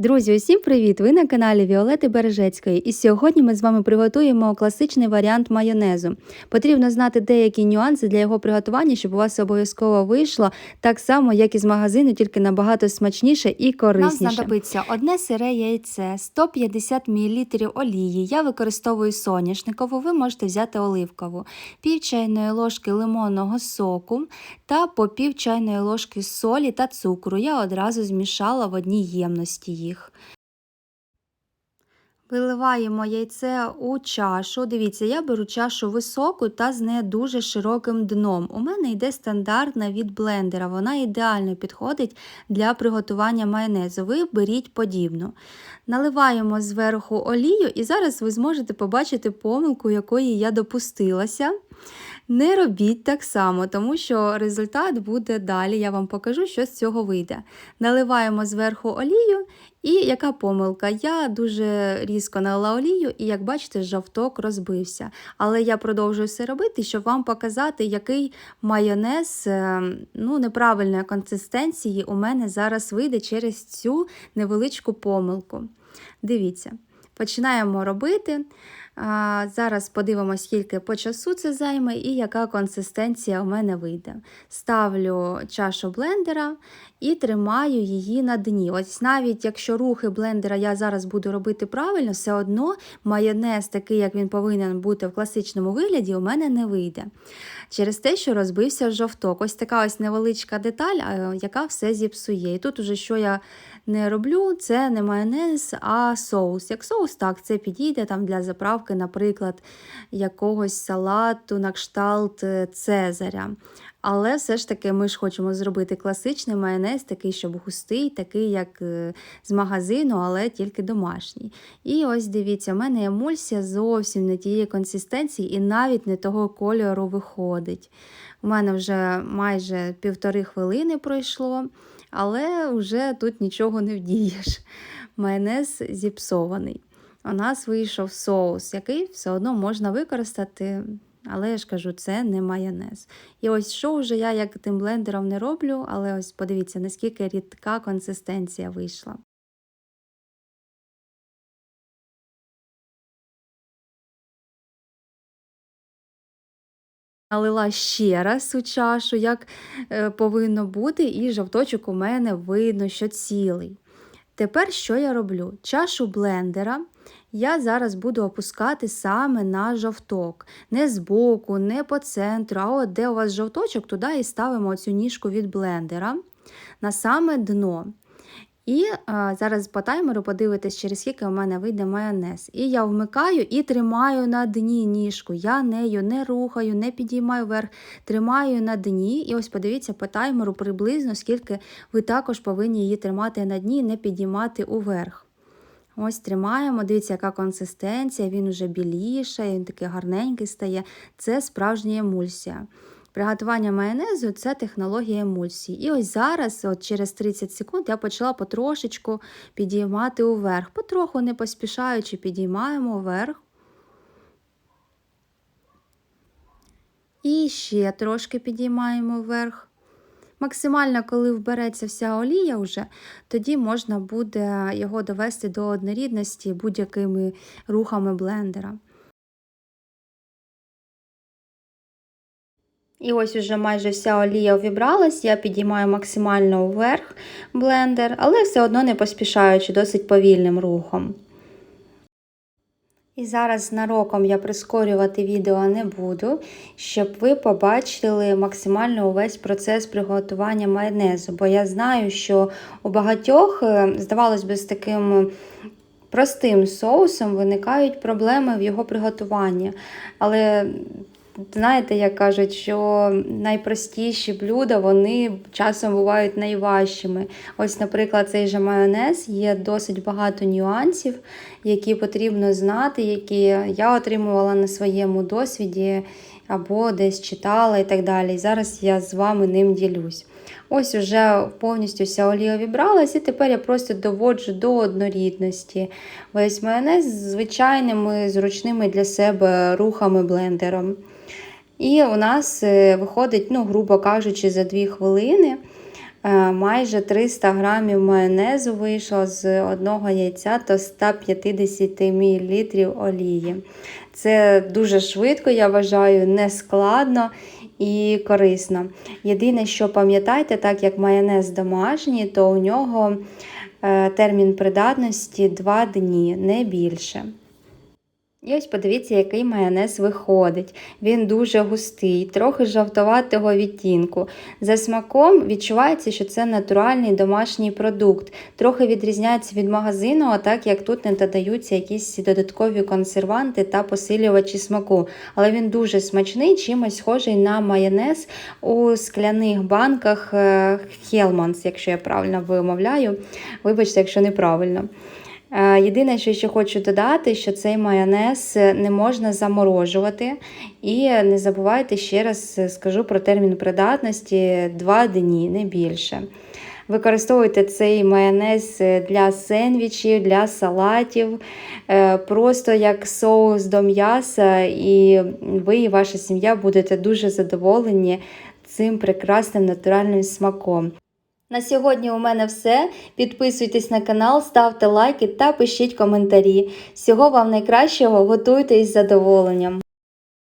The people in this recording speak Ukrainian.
Друзі, усім привіт! Ви на каналі Віолети Бережецької. І сьогодні ми з вами приготуємо класичний варіант майонезу. Потрібно знати деякі нюанси для його приготування, щоб у вас обов'язково вийшло так само, як і з магазину, тільки набагато смачніше і корисніше. Нам знадобиться одне сире яйце, 150 мл олії. Я використовую соняшникову, ви можете взяти оливкову, пів чайної ложки лимонного соку та по пів чайної ложки солі та цукру. Я одразу змішала в одній ємності їх. Виливаємо яйце у чашу. Дивіться, я беру чашу високу та з не дуже широким дном. У мене йде стандартна від блендера. Вона ідеально підходить для приготування майонезу. Ви беріть подібну. Наливаємо зверху олію, і зараз ви зможете побачити помилку, якої я допустилася. Не робіть так само, тому що результат буде далі. Я вам покажу, що з цього вийде. Наливаємо зверху олію, і яка помилка? Я дуже різко налила олію, і, як бачите, жовток розбився. Але я продовжую все робити, щоб вам показати, який майонез е, ну, неправильної консистенції у мене зараз вийде через цю невеличку помилку. Дивіться, починаємо робити. Зараз подивимося, скільки по часу це займе і яка консистенція у мене вийде. Ставлю чашу блендера і тримаю її на дні. Ось навіть якщо рухи блендера я зараз буду робити правильно, все одно майонез, такий, як він повинен бути в класичному вигляді, у мене не вийде. Через те, що розбився жовток. Ось така ось невеличка деталь, яка все зіпсує. І тут уже що я не роблю, це не майонез, а соус. Як соус, так, це підійде там для заправки, наприклад, якогось салату на кшталт е, Цезаря. Але все ж таки ми ж хочемо зробити класичний майонез, такий, щоб густий, такий, як е, з магазину, але тільки домашній. І ось дивіться, в мене емульсія зовсім не тієї консистенції і навіть не того кольору виходить. У мене вже майже півтори хвилини пройшло, але вже тут нічого не вдієш. Майонез зіпсований. У нас вийшов соус, який все одно можна використати. Але я ж кажу, це не майонез. І ось що вже я як тим блендером не роблю, але ось подивіться, наскільки рідка консистенція вийшла. Налила ще раз у чашу, як е, повинно бути, і жовточок у мене видно, що цілий. Тепер що я роблю? Чашу блендера я зараз буду опускати саме на жовток. Не збоку, не по центру, а от де у вас жовточок, туди і ставимо цю ніжку від блендера на саме дно. І а, зараз по таймеру подивитись, через скільки у мене вийде майонез. І я вмикаю і тримаю на дні ніжку. Я нею не рухаю, не підіймаю вверх, тримаю на дні. І ось подивіться по таймеру приблизно, скільки ви також повинні її тримати на дні, не підіймати уверх. Ось тримаємо, дивіться, яка консистенція, він уже білішає, він такий гарненький стає. Це справжня емульсія. Приготування майонезу це технологія емульсії. І ось зараз, от через 30 секунд, я почала потрошечку підіймати уверх. Потроху не поспішаючи, підіймаємо вверх. І ще трошки підіймаємо вверх. Максимально, коли вбереться вся олія, вже, тоді можна буде його довести до однорідності будь-якими рухами блендера. І ось уже майже вся олія увібралась, я підіймаю максимально вверх блендер, але все одно не поспішаючи досить повільним рухом. І зараз нароком я прискорювати відео не буду, щоб ви побачили максимально увесь процес приготування майонезу. Бо я знаю, що у багатьох, е, здавалось би, з таким простим соусом виникають проблеми в його приготуванні. Але знаєте, як кажуть, що найпростіші блюда вони часом бувають найважчими. Ось, наприклад, цей же майонез є досить багато нюансів, які потрібно знати, які я отримувала на своєму досвіді або десь читала і так далі. І зараз я з вами ним ділюсь. Ось уже повністю вся олія вібралась, і тепер я просто доводжу до однорідності. Весь майонез з звичайними зручними для себе рухами блендером. І у нас е, виходить, ну, грубо кажучи, за 2 хвилини Е, Майже 300 грамів майонезу вийшло з одного яйця та 150 мл олії. Це дуже швидко, я вважаю, не складно і корисно. Єдине, що пам'ятайте, так як майонез домашній, то у нього е, термін придатності 2 дні, не більше. І ось подивіться, який майонез виходить. Він дуже густий, трохи жовтоватого відтінку. За смаком відчувається, що це натуральний домашній продукт. Трохи відрізняється від магазину, так як тут не додаються якісь додаткові консерванти та посилювачі смаку. Але він дуже смачний, чимось схожий на майонез у скляних банках е, Hellmann's, якщо я правильно вимовляю. Вибачте, якщо неправильно. Е, Єдине, що ще хочу додати, що цей майонез не можна заморожувати. І не забувайте ще раз скажу про термін придатності 2 дні, не більше. Використовуйте цей майонез для сендвічів, для салатів, е, просто як соус до м'яса, і ви і ваша сім'я будете дуже задоволені цим прекрасним натуральним смаком. На сьогодні у мене все. Підписуйтесь на канал, ставте лайки та пишіть коментарі. Всього вам найкращого, готуйте із задоволенням.